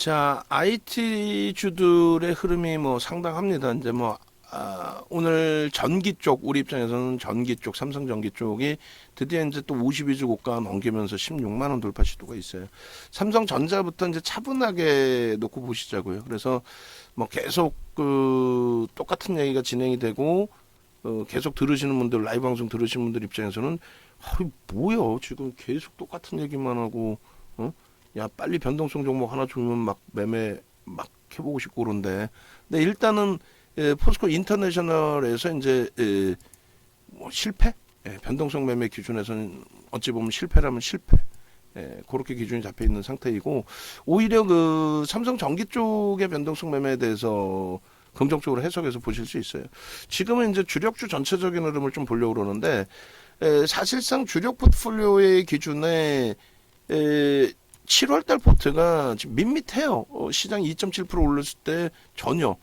자, IT 주들의 흐름이 뭐 상당합니다. 이제 뭐 아, 오늘 전기 쪽 우리 입장에서는 전기 쪽 삼성 전기 쪽이 드디어 이제 또 52주 고가 넘기면서 16만 원 돌파 시도가 있어요. 삼성전자부터 이제 차분하게 놓고 보시자고요. 그래서 뭐 계속 그 똑같은 얘기가 진행이 되고 어, 계속 들으시는 분들 라이브 방송 들으시는 분들 입장에서는 아, 뭐야 지금 계속 똑같은 얘기만 하고 어? 야 빨리 변동성 종목 하나 주면 막 매매 막 해보고 싶고 그런데. 근데 일단은 예, 포스코 인터내셔널에서 이제 예, 뭐 실패? 예, 변동성 매매 기준에서는 어찌 보면 실패라면 실패. 예, 그렇게 기준이 잡혀 있는 상태이고 오히려 그 삼성 전기 쪽의 변동성 매매에 대해서 긍정적으로 해석해서 보실 수 있어요. 지금은 이제 주력주 전체적인 흐름을 좀 보려고 그러는데 에, 사실상 주력 포트폴리오의 기준에 에, 7월달 포트가 지금 밋밋해요. 어, 시장 2.7% 올랐을 때 전혀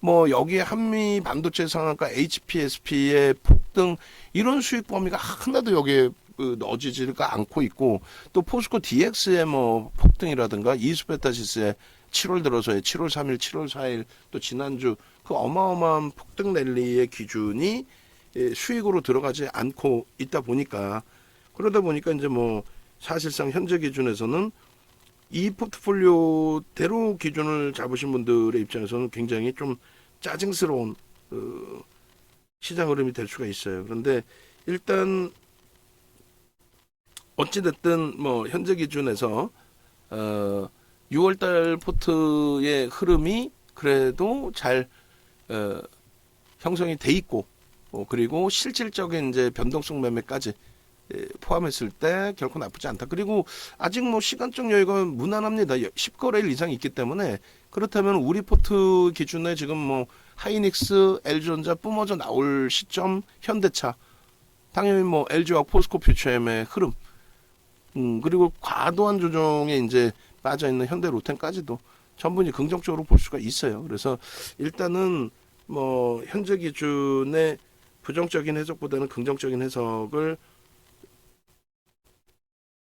뭐 여기에 한미 반도체 상한가 HPSP의 폭등 이런 수익 범위가 하나도 여기에 그 넣어지지가 않고 있고 또 포스코 DX의 뭐 폭등이라든가 이수베타시스의 7월 들어서의 7월 3일, 7월 4일 또 지난주 그 어마어마한 폭등 랠리의 기준이 예, 수익으로 들어가지 않고 있다 보니까 그러다 보니까 이제 뭐 사실상 현재 기준에서는 이 포트폴리오대로 기준을 잡으신 분들의 입장에서는 굉장히 좀 짜증스러운 어, 시장 흐름이 될 수가 있어요. 그런데 일단 어찌됐든 뭐 현재 기준에서 어, 6월달 포트의 흐름이 그래도 잘 어, 형성이 돼 있고 어, 그리고 실질적인 이제 변동성 매매까지 예, 포함했을 때 결코 나쁘지 않다. 그리고 아직 뭐 시간적 여유가 무난합니다. 10거래일 이상 있기 때문에 그렇다면 우리 포트 기준에 지금 뭐 하이닉스, LG전자 뿜어져 나올 시점, 현대차 당연히 뭐 LG와 포스코 퓨처엠의 흐름 음, 그리고 과도한 조정에 이제 빠져 있는 현대 로텐까지도 전분이 긍정적으로 볼 수가 있어요. 그래서 일단은 뭐 현재 기준의 부정적인 해석보다는 긍정적인 해석을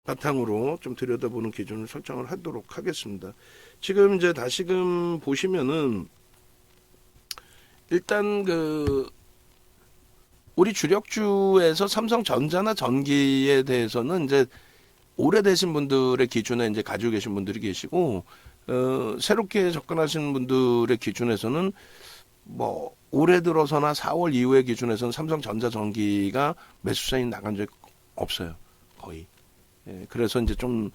바탕으로 좀 들여다보는 기준을 설정을 하도록 하겠습니다. 지금 이제 다시금 보시면은 일단 그 우리 주력주에서 삼성전자나 전기에 대해서는 이제 오래되신 분들의 기준에 이제 가지고 계신 분들이 계시고 어, 새롭게 접근하시는 분들의 기준에서는 뭐 올해 들어서나 4월 이후의 기준에서는 삼성전자 전기가 매수 사인 나간 적이 없어요 거의. 예, 그래서 이제 좀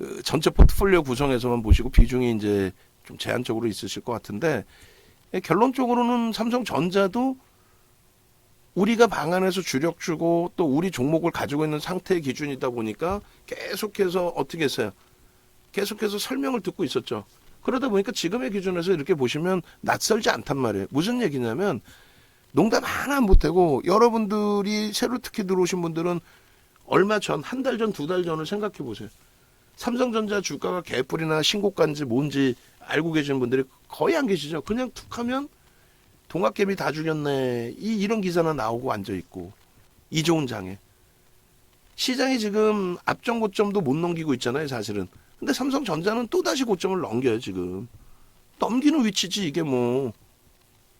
어, 전체 포트폴리오 구성에서만 보시고 비중이 이제 좀 제한적으로 있으실 것 같은데 예, 결론적으로는 삼성전자도 우리가 방안에서 주력 주고 또 우리 종목을 가지고 있는 상태의 기준이다 보니까 계속해서 어떻게 했어요? 계속해서 설명을 듣고 있었죠. 그러다 보니까 지금의 기준에서 이렇게 보시면 낯설지 않단 말이에요. 무슨 얘기냐면 농담 하나 안 보태고 여러분들이 새로 특히 들어오신 분들은 얼마 전, 한 달 전, 두 달 전을 생각해 보세요. 삼성전자 주가가 개뿔이나 신고가인지 뭔지 알고 계시는 분들이 거의 안 계시죠. 그냥 툭 하면 동학개미 다 죽였네. 이 이런 기사나 나오고 앉아 있고 이 좋은 장에 시장이 지금 앞전 고점도 못 넘기고 있잖아요, 사실은. 근데 삼성전자는 또 다시 고점을 넘겨요, 지금. 넘기는 위치지 이게 뭐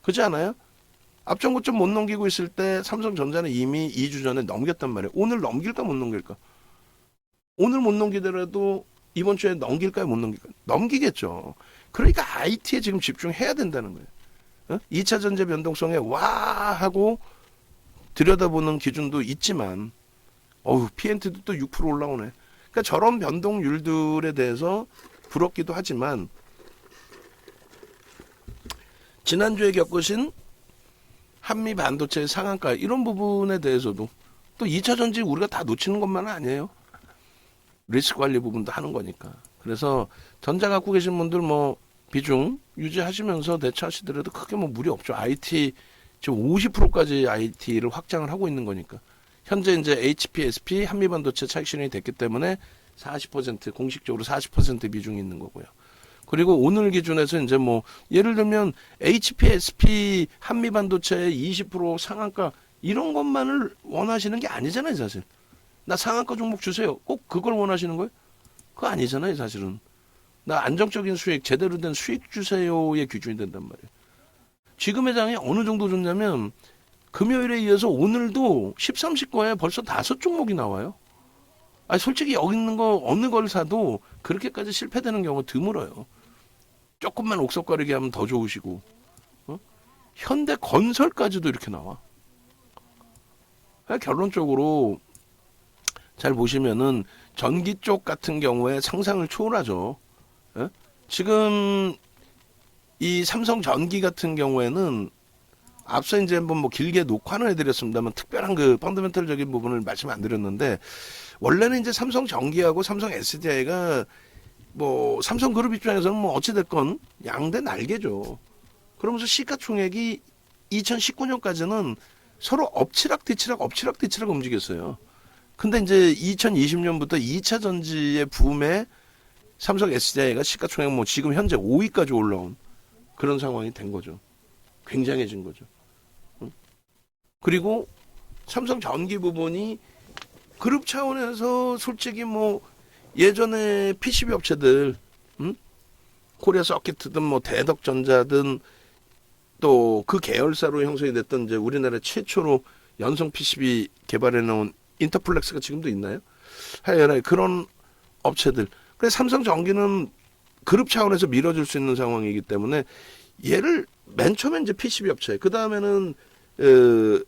그렇지 않아요? 앞전 고점 못 넘기고 있을 때 삼성전자는 이미 2주 전에 넘겼단 말이에요. 오늘 넘길까 못 넘길까? 오늘 못 넘기더라도 이번 주에 넘길까요 못 넘길까요? 넘기겠죠. 그러니까 IT에 지금 집중해야 된다는 거예요. 어? 2차 전제 변동성에 와 하고 들여다보는 기준도 있지만 어우 PNT도 또 6% 올라오네. 그러니까 저런 변동률들에 대해서 부럽기도 하지만 지난주에 겪으신 한미 반도체 상한가 이런 부분에 대해서도 또 2차 전지 우리가 다 놓치는 것만은 아니에요. 리스크 관리 부분도 하는 거니까. 그래서 전자 갖고 계신 분들 뭐 비중 유지하시면서 대처하시더라도 크게 뭐 무리 없죠. IT 지금 50%까지 IT를 확장을 하고 있는 거니까. 현재 이제 HPSP 한미반도체 차익 실현이 됐기 때문에 40% 공식적으로 40% 비중이 있는 거고요. 그리고 오늘 기준에서 이제 뭐 예를 들면 HPSP 한미 반도체 20% 상한가 이런 것만을 원하시는 게 아니잖아요, 사실. 나 상한가 종목 주세요. 꼭 그걸 원하시는 거예요? 그거 아니잖아요, 사실은. 나 안정적인 수익, 제대로 된 수익 주세요의 기준이 된단 말이에요. 지금 회장이 어느 정도 좋냐면 금요일에 이어서 오늘도 13, 19에 벌써 다섯 종목이 나와요. 아 솔직히 여기 있는 거 어느 걸 사도 그렇게까지 실패되는 경우 드물어요. 조금만 옥석거리게 하면 더 좋으시고 어? 현대 건설까지도 이렇게 나와. 그러니까 결론적으로 잘 보시면은 전기 쪽 같은 경우에 상상을 초월하죠. 예? 지금 이 삼성 전기 같은 경우에는 앞서 이제 한번 뭐 길게 녹화는 해드렸습니다만 특별한 그 펀더멘털적인 부분을 말씀 안 드렸는데 원래는 이제 삼성 전기하고 삼성 SDI가 뭐 삼성그룹 입장에서는 뭐 어찌됐건 양대 날개죠. 그러면서 시가총액이 2019년까지는 서로 엎치락 뒤치락 엎치락 뒤치락 움직였어요. 근데 이제 2020년부터 2차 전지의 붐에 삼성 SDI가 시가총액 뭐 지금 현재 5위까지 올라온 그런 상황이 된 거죠. 굉장해진 거죠. 응? 그리고 삼성 전기 부분이 그룹 차원에서 솔직히 뭐 예전에 PCB 업체들, 응? 코리아 서킷든 뭐 대덕전자든 또 그 계열사로 형성이 됐던 이제 우리나라 최초로 연성 PCB 개발해 놓은 인터플렉스가 지금도 있나요? 하여간 그런 업체들. 그래서 삼성 전기는 그룹 차원에서 밀어줄 수 있는 상황이기 때문에 얘를 맨 처음에 이제 PCB 업체, 그 다음에는 어,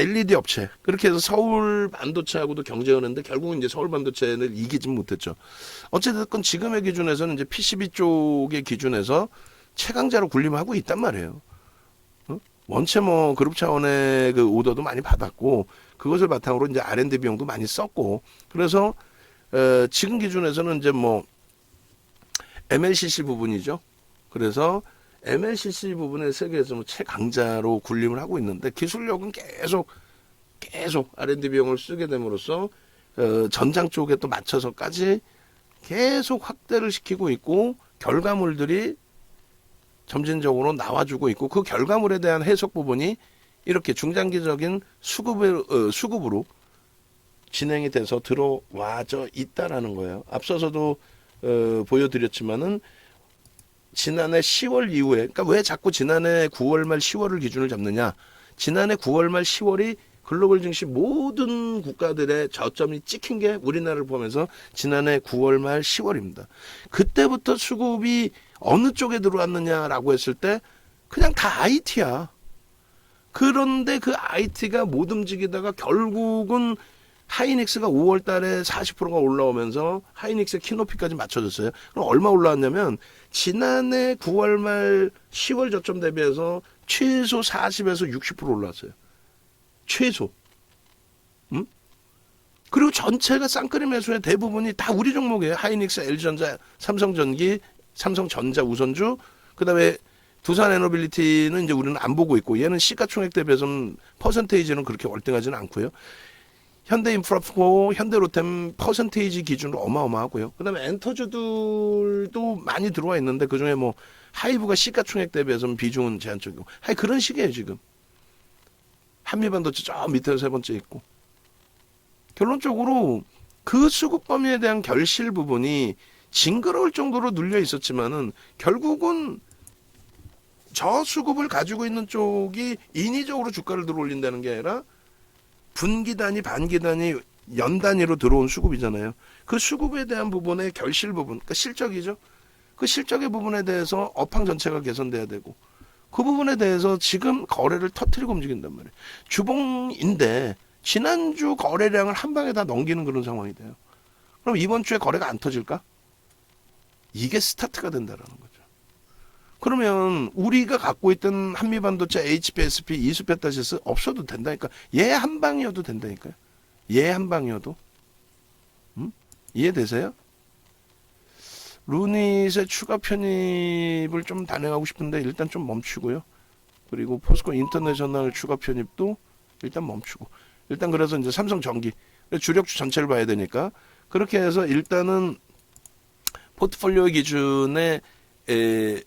LED 업체 그렇게 해서 서울 반도체하고도 경쟁하는데 결국은 이제 서울 반도체를 이기진 못했죠. 어쨌든 지금의 기준에서는 이제 PCB 쪽의 기준에서 최강자로 군림하고 있단 말이에요. 어? 원체 뭐 그룹 차원의 그 오더도 많이 받았고 그것을 바탕으로 이제 R&D 비용도 많이 썼고 그래서 어, 지금 기준에서는 이제 뭐 MLCC 부분이죠. 그래서 MLCC 부분에 세계에서 뭐 최강자로 군림을 하고 있는데 기술력은 계속 계속 R&D 비용을 쓰게 됨으로써 어, 전장 쪽에 또 맞춰서까지 계속 확대를 시키고 있고 결과물들이 점진적으로 나와주고 있고 그 결과물에 대한 해석 부분이 이렇게 중장기적인 수급을, 어, 수급으로 진행이 돼서 들어와져 있다라는 거예요. 앞서서도 어, 보여드렸지만은 지난해 10월 이후에 그러니까 왜 자꾸 지난해 9월 말 10월을 기준을 잡느냐? 지난해 9월 말 10월이 글로벌 증시 모든 국가들의 저점이 찍힌 게 우리나라를 보면서 지난해 9월 말 10월입니다. 그때부터 수급이 어느 쪽에 들어왔느냐라고 했을 때 그냥 다 IT야. 그런데 그 IT가 못 움직이다가 결국은 하이닉스가 5월 달에 40%가 올라오면서 하이닉스의 키높이까지 맞춰졌어요. 그럼 얼마 올라왔냐면 지난해 9월 말 10월 저점 대비해서 최소 40에서 60% 올라왔어요. 최소. 음? 그리고 전체가 쌍끌이 매수의 대부분이 다 우리 종목이에요. 하이닉스, LG전자, 삼성전기, 삼성전자 우선주, 그다음에 두산 에너빌리티는 이제 우리는 안 보고 있고 얘는 시가총액 대비해서는 퍼센테이지는 그렇게 월등하지는 않고요. 현대인프라고 현대로템 퍼센테이지 기준으로 어마어마하고요. 그다음에 엔터주들도 많이 들어와 있는데 그 중에 뭐 하이브가 시가총액 대비해서는 비중은 제한적이고, 하여 그런 식이에요 지금. 한미반도체 저 밑에 세 번째 있고. 결론적으로 그 수급 범위에 대한 결실 부분이 징그러울 정도로 눌려 있었지만은 결국은 저 수급을 가지고 있는 쪽이 인위적으로 주가를 들어올린다는 게 아니라 분기 단위, 반기 단위, 연 단위로 들어온 수급이잖아요. 그 수급에 대한 부분의 결실 부분, 그러니까 실적이죠. 그 실적의 부분에 대해서 업황 전체가 개선돼야 되고 그 부분에 대해서 지금 거래를 터트리고 움직인단 말이에요. 주봉인데 지난주 거래량을 한 방에 다 넘기는 그런 상황이 돼요. 그럼 이번 주에 거래가 안 터질까? 이게 스타트가 된다라는 거죠. 그러면 우리가 갖고 있던 한미반도체 HPSP 이수페타시스 없어도 된다니까. 얘 한 방이어도 된다니까요. 얘 한 방이어도. 음? 이해되세요? 루닛의 추가 편입을 좀 단행하고 싶은데 일단 좀 멈추고요. 그리고 포스코 인터내셔널 추가 편입도 일단 멈추고. 일단 그래서 이제 삼성 전기 주력주 전체를 봐야 되니까 그렇게 해서 일단은 포트폴리오 기준에 에,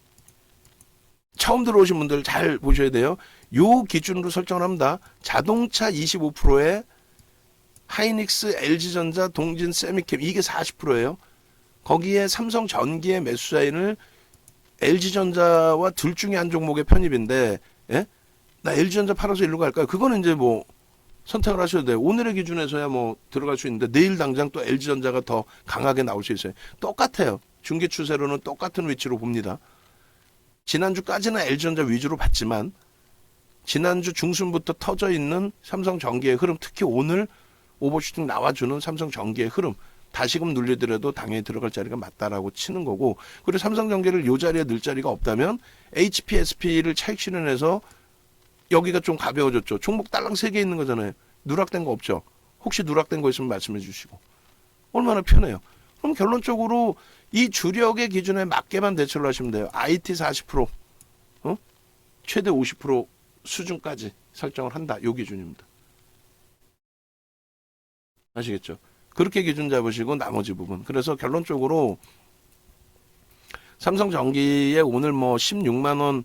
처음 들어오신 분들 잘 보셔야 돼요. 요 기준으로 설정을 합니다. 자동차 25%에 하이닉스, LG전자, 동진, 세미캠 이게 40%예요. 거기에 삼성 전기의 매수 사인을 LG전자와 둘 중에 한 종목의 편입인데 예? 나 LG전자 팔아서 일로 갈까요? 그거는 이제 뭐 선택을 하셔도 돼요. 오늘의 기준에서야 뭐 들어갈 수 있는데 내일 당장 또 LG전자가 더 강하게 나올 수 있어요. 똑같아요. 중계 추세로는 똑같은 위치로 봅니다. 지난주까지는 LG전자 위주로 봤지만 지난주 중순부터 터져 있는 삼성전기의 흐름 특히 오늘 오버슈팅 나와주는 삼성전기의 흐름 다시금 눌리더라도 당연히 들어갈 자리가 맞다라고 치는 거고 그리고 삼성전기를 요 자리에 넣을 자리가 없다면 HPSP를 차익 실현해서 여기가 좀 가벼워졌죠. 종목 딸랑 세 개 있는 거잖아요. 누락된 거 없죠. 혹시 누락된 거 있으면 말씀해 주시고 얼마나 편해요. 그럼 결론적으로 이 주력의 기준에 맞게만 대처를 하시면 돼요. IT 40% 어? 최대 50% 수준까지 설정을 한다. 요 기준입니다. 아시겠죠? 그렇게 기준 잡으시고 나머지 부분. 그래서 결론적으로 삼성전기에 오늘 뭐 16만 원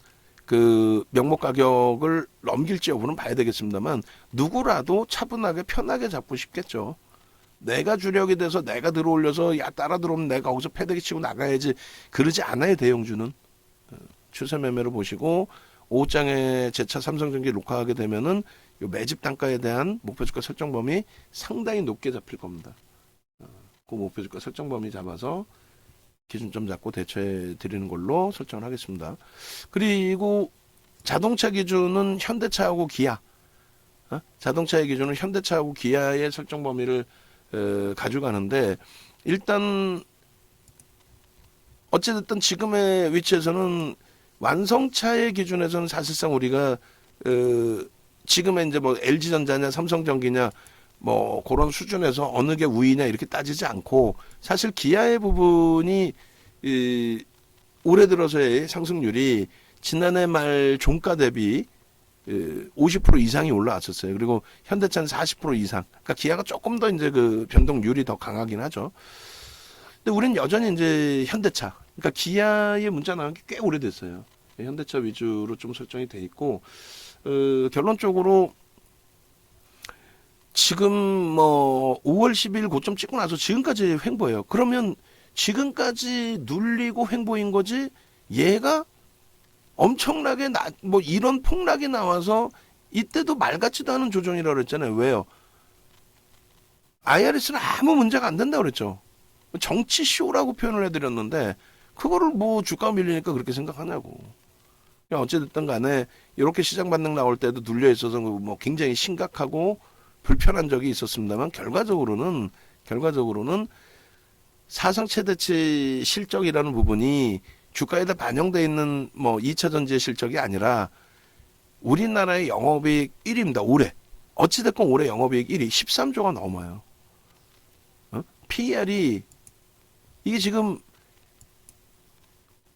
그 명목 가격을 넘길지 여부는 봐야 되겠습니다만 누구라도 차분하게 편하게 잡고 싶겠죠. 내가 주력이 돼서 내가 들어올려서 야 따라 들어오면 내가 거기서 패대기 치고 나가야지 그러지 않아요 대형주는 어, 추세 매매로 보시고 5장에 제차 삼성전기 녹화하게 되면은 요 매집 단가에 대한 목표 주가 설정 범위 상당히 높게 잡힐 겁니다. 어, 그 목표 주가 설정 범위 잡아서 기준점 잡고 대처해 드리는 걸로 설정을 하겠습니다. 그리고 자동차 기준은 현대차하고 기아. 어? 자동차의 기준은 현대차하고 기아의 설정 범위를 어, 가져가는데 일단 어찌됐든 지금의 위치에서는 완성차의 기준에서는 사실상 우리가 어, 지금의 이제 뭐 LG전자냐 삼성 전기냐 뭐 그런 수준에서 어느 게 우위냐 이렇게 따지지 않고 사실 기아의 부분이 이 올해 들어서의 상승률이 지난해 말 종가 대비 그 50% 이상이 올라왔었어요. 그리고 현대차는 40% 이상. 그러니까 기아가 조금 더 이제 그 변동률이 더 강하긴 하죠. 근데 우리는 여전히 이제 현대차. 그러니까 기아의 문자 나온 게 꽤 오래됐어요. 현대차 위주로 좀 설정이 돼 있고 어, 결론적으로 지금 뭐 5월 10일 고점 찍고 나서 지금까지 횡보예요. 그러면 지금까지 눌리고 횡보인 거지 얘가 엄청나게 나, 뭐 이런 폭락이 나와서 이때도 말 같지도 않은 조정이라고 그랬잖아요. 왜요? IRS는 아무 문제가 안 된다고 그랬죠. 정치 쇼라고 표현을 해드렸는데 그거를 뭐 주가 밀리니까 그렇게 생각하냐고. 그냥 어찌됐든 간에 이렇게 시장 반등 나올 때도 눌려 있어서 뭐 굉장히 심각하고 불편한 적이 있었습니다만 결과적으로는 결과적으로는 사상 최대치 실적이라는 부분이 주가에다 반영돼 있는 뭐 2차 전지의 실적이 아니라 우리나라의 영업이익 1위입니다. 올해. 어찌됐건 올해 영업이익 1위 13조가 넘어요. 어? PER이 이게 지금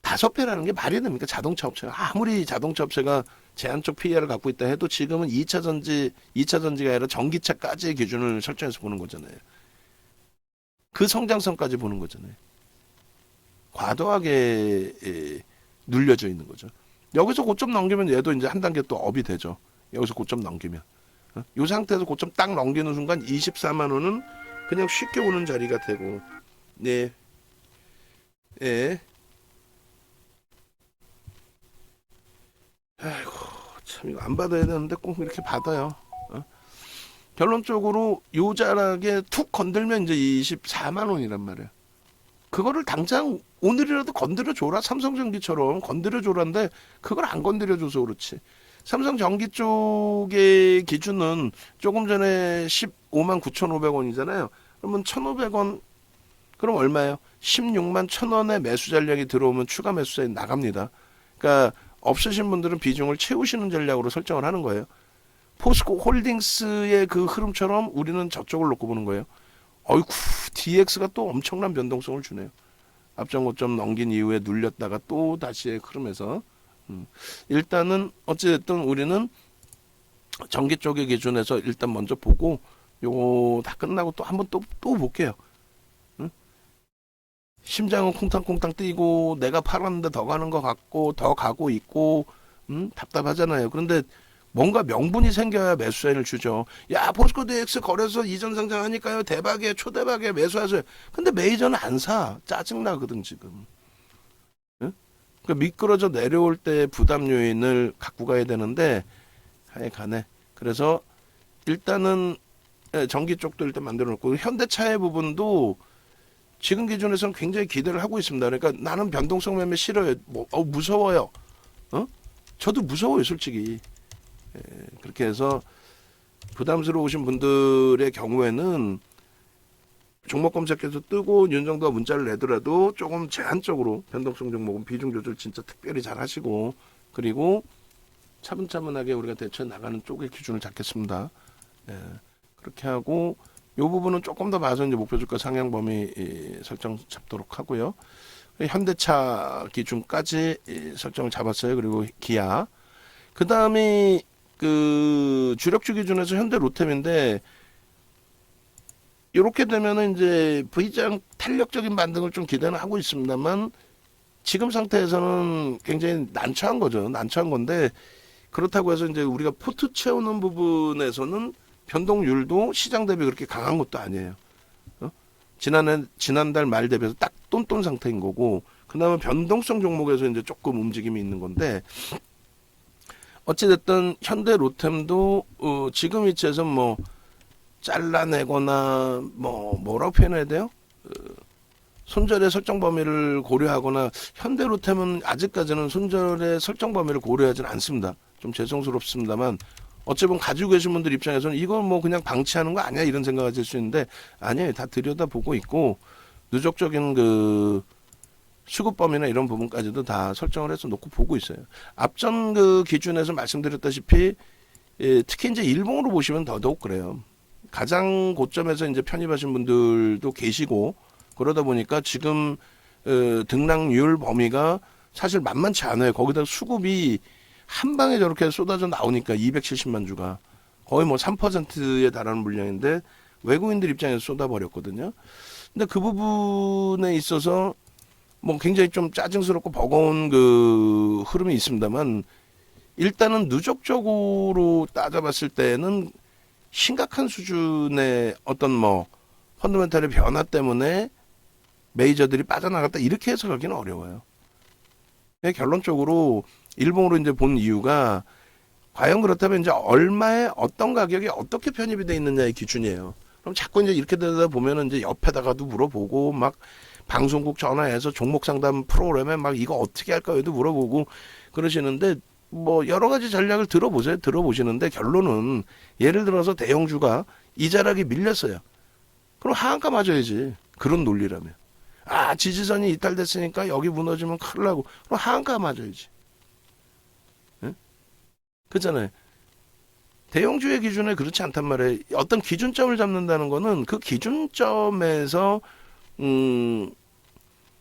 다섯 배라는 게 말이 됩니까? 자동차 업체가 아무리 자동차 업체가 제한적 PER을 갖고 있다 해도 지금은 2차 전지, 2차 전지가 아니라 전기차까지의 기준을 설정해서 보는 거잖아요. 그 성장성까지 보는 거잖아요. 과도하게 에, 눌려져 있는 거죠. 여기서 고점 넘기면 얘도 이제 한 단계 또 업이 되죠. 여기서 고점 넘기면. 어? 이 상태에서 고점 딱 넘기는 순간 24만 원은 그냥 쉽게 오는 자리가 되고, 네, 예. 아이고 참 이거 안 받아야 되는데 꼭 이렇게 받아요. 어? 결론적으로 요 자락에 툭 건들면 이제 24만 원이란 말이야. 그거를 당장 오늘이라도 건드려 줘라 삼성전기처럼 건드려 줘라는데 그걸 안 건드려 줘서 그렇지. 삼성전기 쪽의 기준은 조금 전에 15만 9,500원이잖아요. 그러면 1,500원 그럼 얼마예요? 16만 1,000원의 매수 전략이 들어오면 추가 매수세 나갑니다. 그러니까 없으신 분들은 비중을 채우시는 전략으로 설정을 하는 거예요. 포스코 홀딩스의 그 흐름처럼 우리는 저쪽을 놓고 보는 거예요. 어이쿠, DX가 또 엄청난 변동성을 주네요. 앞전 고점 넘긴 이후에 눌렸다가 또 다시 흐름에서 음. 일단은 어찌됐든 우리는 전기 쪽의 기준에서 일단 먼저 보고 요거 다 끝나고 또 한번 또 또 볼게요. 응? 심장은 콩탕콩탕 뛰고 내가 팔았는데 더 가는 것 같고 더 가고 있고 음? 답답하잖아요. 그런데 뭔가 명분이 생겨야 매수 사인을 주죠. 야 포스코 DX 거래소 이전 상장하니까요 대박이에요 초대박이에요 매수하세요. 근데 메이저는 안 사. 짜증 나거든 지금. 응? 그 미끄러져 내려올 때 부담 요인을 갖고 가야 되는데 하여간에 그래서 일단은 예, 전기 쪽도 일단 만들어 놓고 현대차의 부분도 지금 기준에서는 굉장히 기대를 하고 있습니다. 그러니까 나는 변동성 매매 싫어요. 뭐 어, 무서워요. 어? 저도 무서워요, 솔직히. 예, 그렇게 해서 부담스러우신 분들의 경우에는 종목 검색해서 뜨고 윤정도가 문자를 내더라도 조금 제한적으로 변동성 종목은 비중 조절 진짜 특별히 잘 하시고 그리고 차분차분하게 우리가 대처해 나가는 쪽의 기준을 잡겠습니다. 예, 그렇게 하고 요 부분은 조금 더 봐서 이제 목표 주가 상향 범위 이, 설정 잡도록 하고요. 현대차 기준까지 이, 설정을 잡았어요. 그리고 기아. 그 다음이 그 주력주 기준에서 현대 로템인데 이렇게 되면은 이제 V장 탄력적인 반등을 좀 기대는 하고 있습니다만 지금 상태에서는 굉장히 난처한 거죠. 난처한 건데 그렇다고 해서 이제 우리가 포트 채우는 부분에서는 변동률도 시장 대비 그렇게 강한 것도 아니에요. 어? 지난해 지난달 말 대비해서 딱 똔똔 상태인 거고 그다음에 변동성 종목에서 이제 조금 움직임이 있는 건데 어찌됐든 현대 로템도 어, 지금 위치에서 뭐 잘라내거나 뭐 뭐라고 표현해야 돼요? 어, 손절의 설정 범위를 고려하거나 현대 로템은 아직까지는 손절의 설정 범위를 고려하지는 않습니다. 좀 죄송스럽습니다만 어찌 보면 가지고 계신 분들 입장에서는 이건 뭐 그냥 방치하는 거 아니야 이런 생각을 하실 수 있는데 아니에요 다 들여다 보고 있고 누적적인 그 수급 범위나 이런 부분까지도 다 설정을 해서 놓고 보고 있어요. 앞전 그 기준에서 말씀드렸다시피 예, 특히 이제 일봉으로 보시면 더더욱 그래요. 가장 고점에서 이제 편입하신 분들도 계시고 그러다 보니까 지금 어, 등락률 범위가 사실 만만치 않아요. 거기다 수급이 한 방에 저렇게 쏟아져 나오니까 270만 주가 거의 뭐 3%에 달하는 물량인데 외국인들 입장에서 쏟아버렸거든요. 근데 그 부분에 있어서 뭐 굉장히 좀 짜증스럽고 버거운 그 흐름이 있습니다만 일단은 누적적으로 따져봤을 때는 심각한 수준의 어떤 뭐 펀더멘탈의 변화 때문에 메이저들이 빠져나갔다 이렇게 해석하기는 어려워요. 근데 결론적으로 일본으로 이제 본 이유가 과연 그렇다면 이제 얼마에 어떤 가격이 어떻게 편입이 돼 있느냐의 기준이에요. 그럼 자꾸 이제 이렇게 되다 보면은 이제 옆에다가도 물어보고 막 방송국 전화해서 종목 상담 프로그램에 막 이거 어떻게 할까 요도 물어보고 그러시는데 뭐 여러 가지 전략을 들어보세요. 들어보시는데 결론은 예를 들어서 대형주가 이자락이 밀렸어요. 그럼 하한가 맞아야지. 그런 논리라면. 아 지지선이 이탈됐으니까 여기 무너지면 큰일 나고 그럼 하한가 맞아야지. 응? 그잖아요. 대형주의 기준에 그렇지 않단 말이에요. 어떤 기준점을 잡는다는 거는 그 기준점에서 음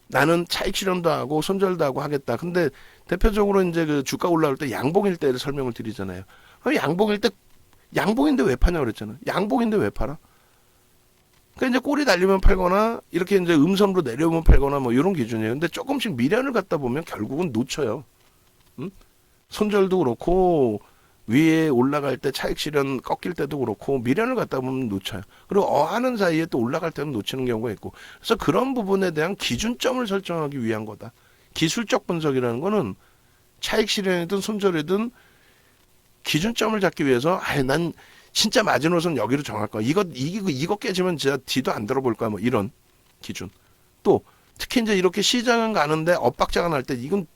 나는 차익 실현도 하고 손절도 하고 하겠다. 근데 대표적으로 이제 그 주가 올라올 때 양봉일 때를 설명을 드리잖아요. 양봉일 때 양봉인데 왜 파냐 그랬잖아요. 양봉인데 왜 팔아? 그러니까 이제 꼬리 달리면 팔거나 이렇게 이제 음선으로 내려오면 팔거나 뭐 이런 기준이에요. 근데 조금씩 미련을 갖다 보면 결국은 놓쳐요. 음? 손절도 그렇고 위에 올라갈 때 차익 실현 꺾일 때도 그렇고 미련을 갖다 보면 놓쳐요. 그리고 어하는 사이에 또 올라갈 때는 놓치는 경우가 있고 그래서 그런 부분에 대한 기준점을 설정하기 위한 거다. 기술적 분석이라는 거는 차익 실현이든 손절이든 기준점을 잡기 위해서 아예 난 진짜 마지노선 여기로 정할 거야. 이거 이거 이거 깨지면 진짜 뒤도 안 들어볼 거야. 뭐 이런 기준. 또 특히 이제 이렇게 시장은 가는데 엇박자가 날 때 이건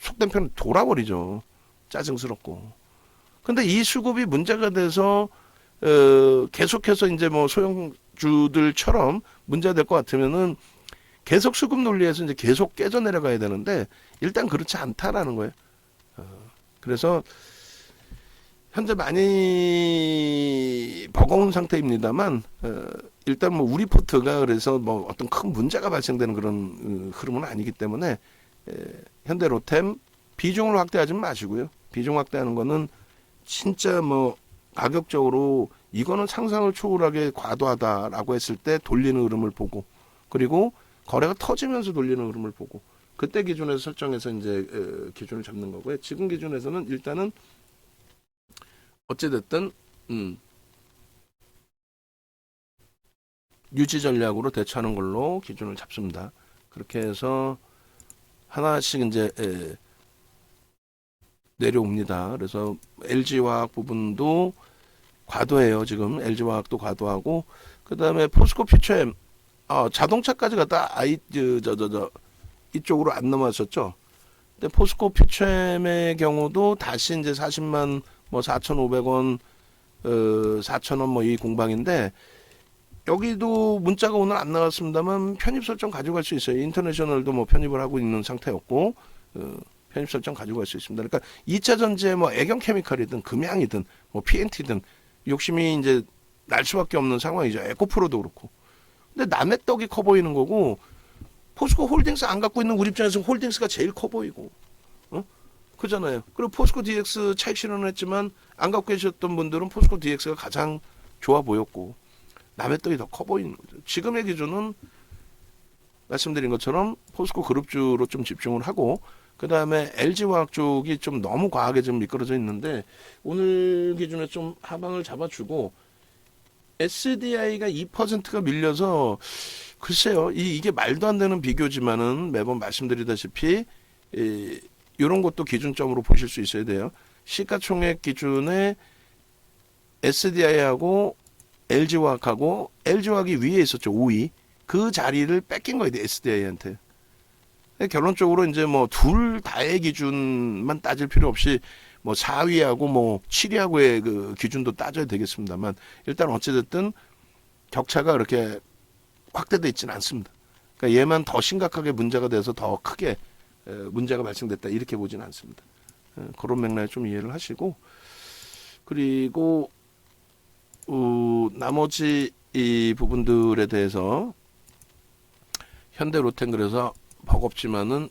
속된 표현 돌아버리죠. 짜증스럽고. 근데 이 수급이 문제가 돼서 어, 계속해서 이제 뭐 소형주들처럼 문제가 될 것 같으면은 계속 수급 논리에서 이제 계속 깨져 내려가야 되는데 일단 그렇지 않다라는 거예요. 어, 그래서 현재 많이 버거운 상태입니다만 어, 일단 뭐 우리 포트가 그래서 뭐 어떤 큰 문제가 발생되는 그런 어, 흐름은 아니기 때문에 에, 현대 로템 비중을 확대하지 마시고요. 비중 확대하는 거는 진짜 뭐 가격적으로 이거는 상상을 초월하게 과도하다라고 했을 때 돌리는 흐름을 보고 그리고 거래가 터지면서 돌리는 흐름을 보고 그때 기준에서 설정해서 이제 에, 기준을 잡는 거고요. 지금 기준에서는 일단은 어찌됐든 음, 유지 전략으로 대처하는 걸로 기준을 잡습니다. 그렇게 해서 하나씩 이제 에, 내려옵니다. 그래서 LG화학 부분도 과도해요. 지금 LG화학도 과도하고 그 다음에 포스코 퓨처엠 아, 자동차까지 갔다 아이 저저 저 이쪽으로 안 넘어왔었죠. 근데 포스코 퓨처엠의 경우도 다시 이제 40만 뭐 4,500원 어 4,000원 뭐 이 공방인데 여기도 문자가 오늘 안 나왔습니다만 편입 설정 가져갈 수 있어요. 인터내셔널도 뭐 편입을 하고 있는 상태였고 어, 편입 설정 가져갈 수 있습니다. 그러니까 2차 전지에 뭐 애경 케미칼이든 금양이든 뭐 PNT든 욕심이 이제 날 수밖에 없는 상황이죠. 에코프로도 그렇고. 근데 남의 떡이 커 보이는 거고 포스코 홀딩스 안 갖고 있는 우리 입장에서 홀딩스가 제일 커 보이고. 어? 그잖아요. 그리고 포스코 DX 차익 실현을 했지만 안 갖고 계셨던 분들은 포스코 DX가 가장 좋아 보였고 남의 떡이 더 커 보이는 거죠. 지금의 기준은 말씀드린 것처럼 포스코 그룹주로 좀 집중을 하고 그 다음에 LG화학 쪽이 좀 너무 과하게 좀 미끄러져 있는데 오늘 기준에 좀 하방을 잡아주고 SDI가 2%가 밀려서 글쎄요 이, 이게 말도 안 되는 비교지만은 매번 말씀드리다시피 이, 이런 것도 기준점으로 보실 수 있어야 돼요. 시가총액 기준에 SDI하고 LG화학하고 LG화학이 위에 있었죠 5위 그 자리를 뺏긴 거예요 SDI한테. 결론적으로 이제 뭐 둘 다의 기준만 따질 필요 없이 뭐 4위하고 뭐 7위하고의 그 기준도 따져야 되겠습니다만 일단 어찌됐든 격차가 그렇게 확대돼 있지는 않습니다. 그러니까 얘만 더 심각하게 문제가 돼서 더 크게 에, 문제가 발생됐다 이렇게 보지는 않습니다. 에, 그런 맥락에 좀 이해를 하시고 그리고 어, 나머지 이 부분들에 대해서 현대 로텐 그래서 버겁지만은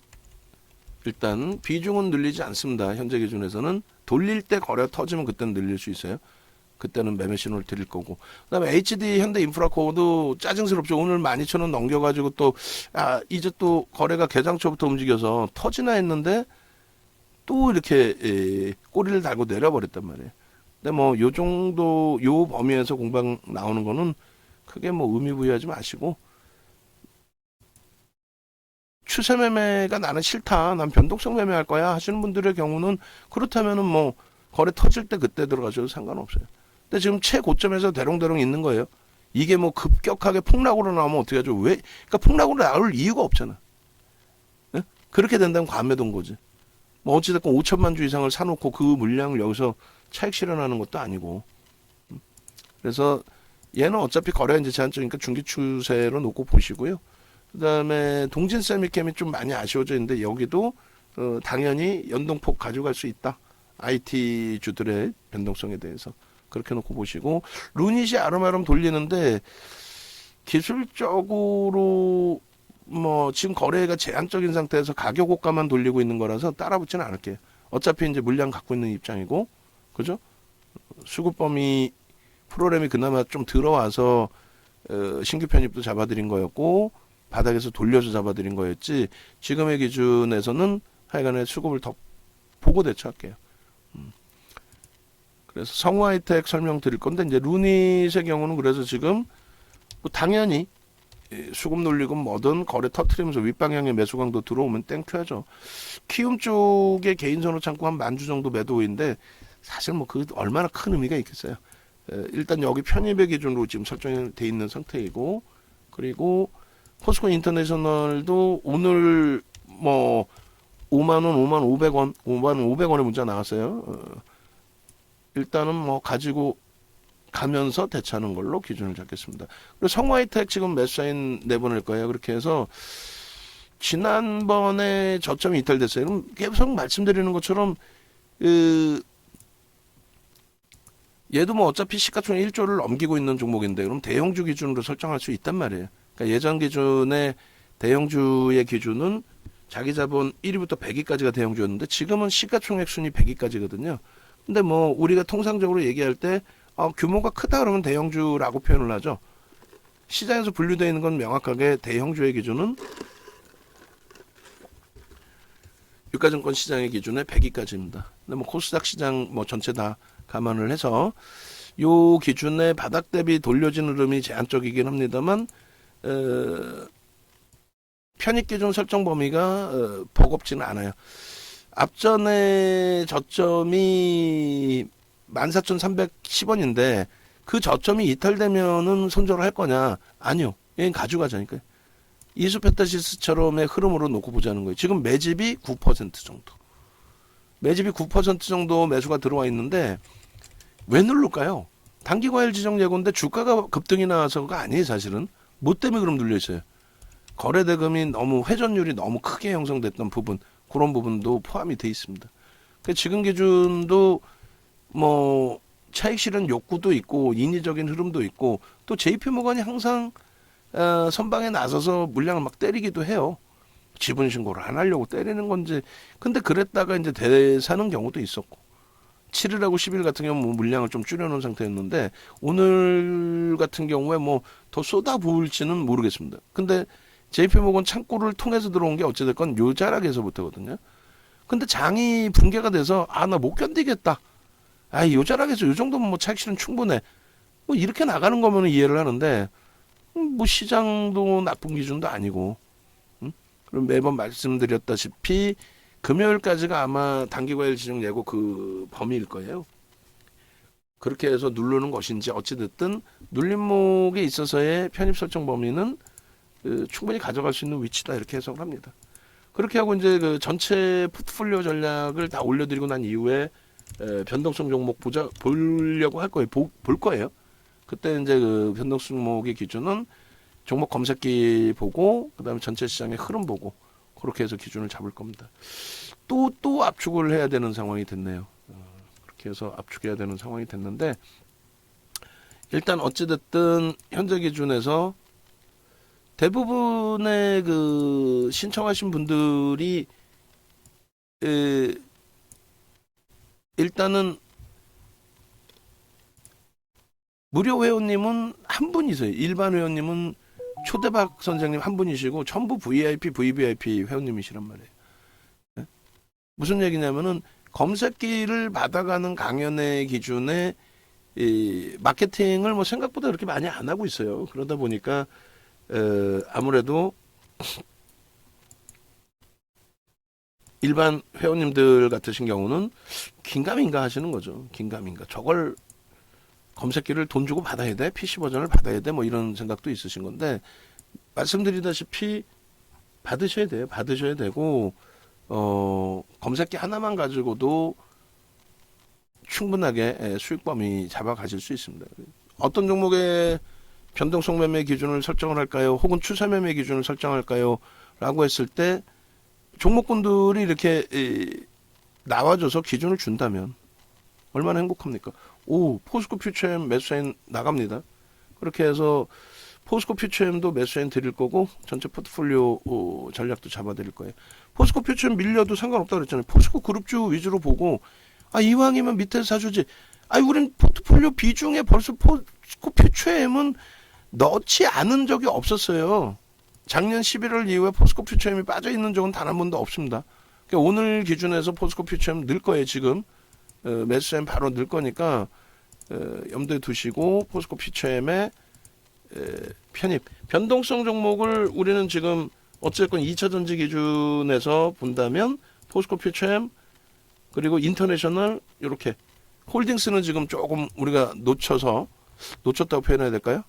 일단 비중은 늘리지 않습니다. 현재 기준에서는 돌릴 때 거래 터지면 그때는 늘릴 수 있어요. 그때는 매매 신호를 드릴 거고. 그다음에 HD 현대 인프라코어도 짜증스럽죠. 오늘 12,000원 넘겨가지고 또 아, 이제 또 거래가 개장 초부터 움직여서 터지나 했는데 또 이렇게 에, 꼬리를 달고 내려버렸단 말이에요. 근데 뭐 요 정도 요 범위에서 공방 나오는 거는 크게 뭐 의미 부여하지 마시고 추세 매매가 나는 싫다. 난 변동성 매매할 거야 하시는 분들의 경우는 그렇다면은 뭐 거래 터질 때 그때 들어가셔도 상관없어요. 근데 지금 최고점에서 대롱대롱 있는 거예요. 이게 뭐 급격하게 폭락으로 나오면 어떻게 하죠? 왜? 그러니까 폭락으로 나올 이유가 없잖아. 예? 그렇게 된다면 과매도인 거지. 뭐 어찌됐건 5천만 주 이상을 사놓고 그 물량을 여기서 차익 실현하는 것도 아니고. 음. 그래서 얘는 어차피 거래가 이제 제한적이니까 중기 추세로 놓고 보시고요. 그다음에 동진 세미캠이 좀 많이 아쉬워져 있는데 여기도 어, 당연히 연동폭 가져갈 수 있다. IT 주들의 변동성에 대해서 그렇게 놓고 보시고 루닛이 아름아름 돌리는데 기술적으로 뭐 지금 거래가 제한적인 상태에서 가격 호가만 돌리고 있는 거라서 따라붙지는 않을게요. 어차피 이제 물량 갖고 있는 입장이고 그죠? 수급 범위 프로그램이 그나마 좀 들어와서 어, 신규 편입도 잡아드린 거였고 바닥에서 돌려서 잡아드린 거였지 지금의 기준에서는 하여간에 수급을 더 보고 대처할게요. 음. 그래서 성화이텍 설명 드릴 건데 이제 루닛의 경우는 그래서 지금 뭐 당연히 예, 수급 놀리고 뭐든 거래 터트리면서 윗방향의 매수 강도 들어오면 땡큐하죠. 키움 쪽에 개인 선호 창고 한만 주 정도 매도인데 사실 뭐 그 얼마나 큰 의미가 있겠어요. 에, 일단 여기 편입의 기준으로 지금 설정이 돼 있는 상태이고 그리고 포스코 인터내셔널도 오늘 뭐 5만 원, 5만 500원, 5만 500원의 문자 나왔어요. 어, 일단은 뭐 가지고 가면서 대처하는 걸로 기준을 잡겠습니다. 그리고 성화이텍 지금 몇 사인 내보낼 거예요. 그렇게 해서 지난번에 저점이 이탈됐어요. 그럼 계속 말씀드리는 것처럼 그 얘도 뭐 어차피 시가총액 1조를 넘기고 있는 종목인데 그럼 대형주 기준으로 설정할 수 있단 말이에요. 그러니까 예전 기준의 대형주의 기준은 자기 자본 1위부터 100위까지가 대형주였는데 지금은 시가총액 순위 100위까지거든요. 근데 뭐 우리가 통상적으로 얘기할 때 어, 규모가 크다 그러면 대형주라고 표현을 하죠. 시장에서 분류되어 있는 건 명확하게 대형주의 기준은 유가증권 시장의 기준에 100위까지입니다. 근데 뭐 코스닥 시장 뭐 전체 다 감안을 해서 요 기준의 바닥 대비 돌려진 흐름이 제한적이긴 합니다만 어, 편입 기준 설정 범위가 어, 버겁지는 않아요. 앞전에 저점이 14,310원인데 그 저점이 이탈되면은 손절을 할 거냐? 아니요. 얘는 가져가자니까요. 이수페타시스처럼의 흐름으로 놓고 보자는 거예요. 지금 매집이 9% 정도. 매집이 9% 정도 매수가 들어와 있는데 왜 누를까요? 단기 과열 지정 예고인데 주가가 급등이 나와서가 아니에요, 사실은. 뭐 때문에 그럼 눌려 있어요? 거래 대금이 너무 회전율이 너무 크게 형성됐던 부분, 그런 부분도 포함이 돼 있습니다. 그 지금 기준도 뭐 차익 실현 욕구도 있고 인위적인 흐름도 있고 또 JP 모건이 항상 어, 선방에 나서서 물량을 막 때리기도 해요. 지분 신고를 안 하려고 때리는 건지. 근데 그랬다가 이제 대사는 경우도 있었고. 7일하고 10일 같은 경우 뭐 물량을 좀 줄여놓은 상태였는데 오늘 같은 경우에 뭐 더 쏟아 부을지는 모르겠습니다. 근데 JP모건 창고를 통해서 들어온 게 어찌됐건 요 자락에서부터거든요. 근데 장이 붕괴가 돼서 아 나 못 견디겠다. 아요 자락에서 요 정도면 뭐 차익 실은 충분해. 뭐 이렇게 나가는 거면 이해를 하는데 음, 뭐 시장도 나쁜 기준도 아니고 음? 그럼 매번 말씀드렸다시피 금요일까지가 아마 단기과열 지정 예고 그 범위일 거예요. 그렇게 해서 누르는 것인지 어찌됐든 눌림목에 있어서의 편입 설정 범위는 그 충분히 가져갈 수 있는 위치다 이렇게 해석을 합니다. 그렇게 하고 이제 그 전체 포트폴리오 전략을 다 올려드리고 난 이후에 에, 변동성 종목 보자 보려고 할 거예요. 보, 볼 거예요. 그때 이제 그 변동성 종목의 기준은 종목 검색기 보고 그다음에 전체 시장의 흐름 보고 그렇게 해서 기준을 잡을 겁니다. 또 또 압축을 해야 되는 상황이 됐네요. 어, 그렇게 해서 압축해야 되는 상황이 됐는데 일단 어찌됐든 현재 기준에서 대부분의 그 신청하신 분들이 에, 일단은 무료 회원님은 한 분이세요. 일반 회원님은 초대박 선생님 한 분이시고 전부 VIP, VVIP 회원님이시란 말이에요. 네? 무슨 얘기냐면은 검색기를 받아가는 강연의 기준에 이 마케팅을 뭐 생각보다 그렇게 많이 안 하고 있어요. 그러다 보니까 어, 아무래도 일반 회원님들 같으신 경우는 긴가민가 하시는 거죠. 긴가민가. 저걸 검색기를 돈 주고 받아야 돼? PC 버전을 받아야 돼? 뭐 이런 생각도 있으신 건데 말씀드리다시피 받으셔야 돼요. 받으셔야 되고 어, 검색기 하나만 가지고도 충분하게 예, 수익 범위 잡아 가실 수 있습니다. 어떤 종목의 변동성 매매 기준을 설정을 할까요? 혹은 추세 매매 기준을 설정할까요? 라고 했을 때 종목군들이 이렇게 이, 나와줘서 기준을 준다면 얼마나 행복합니까? 오, 포스코 퓨처엠 매수인 나갑니다. 그렇게 해서 포스코 퓨처엠도 매수인 드릴 거고 전체 포트폴리오 어, 전략도 잡아 드릴 거예요. 포스코 퓨처엠 밀려도 상관없다고 그랬잖아요. 포스코 그룹주 위주로 보고 아 이왕이면 밑에서 사주지. 아 우린 포트폴리오 비중에 벌써 포스코 퓨처엠은 넣지 않은 적이 없었어요. 작년 11월 이후에 포스코 퓨처엠이 빠져 있는 적은 단 한 번도 없습니다. 그러니까 오늘 기준에서 포스코 퓨처엠 늘 거예요 지금. 어, 매수엔 바로 늘 거니까 어, 염두에 두시고 포스코 퓨처엠의 에, 편입 변동성 종목을 우리는 지금 어쨌건 2차 전지 기준에서 본다면 포스코 퓨처엠 그리고 인터내셔널 이렇게 홀딩스는 지금 조금 우리가 놓쳐서 놓쳤다고 표현해야 될까요?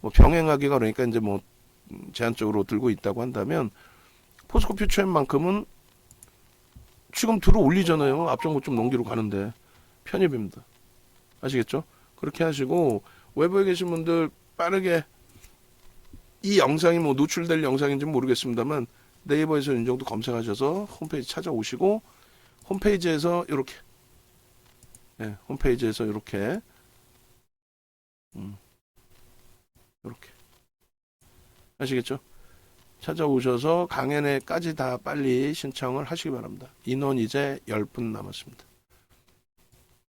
뭐 병행하기가 그러니까 이제 뭐 음, 제한적으로 들고 있다고 한다면 포스코 퓨처엠만큼은 지금 들어 올리잖아요. 앞전고 좀 넘기로 가는데 편입입니다. 아시겠죠? 그렇게 하시고 외부에 계신 분들 빠르게 이 영상이 뭐 노출될 영상인지 는 모르겠습니다만 네이버에서 이 정도 검색하셔서 홈페이지 찾아오시고 홈페이지에서 이렇게 네, 홈페이지에서 이렇게 음, 이렇게 아시겠죠? 찾아오셔서 강연회까지 다 빨리 신청을 하시기 바랍니다. 인원 이제 10분 남았습니다.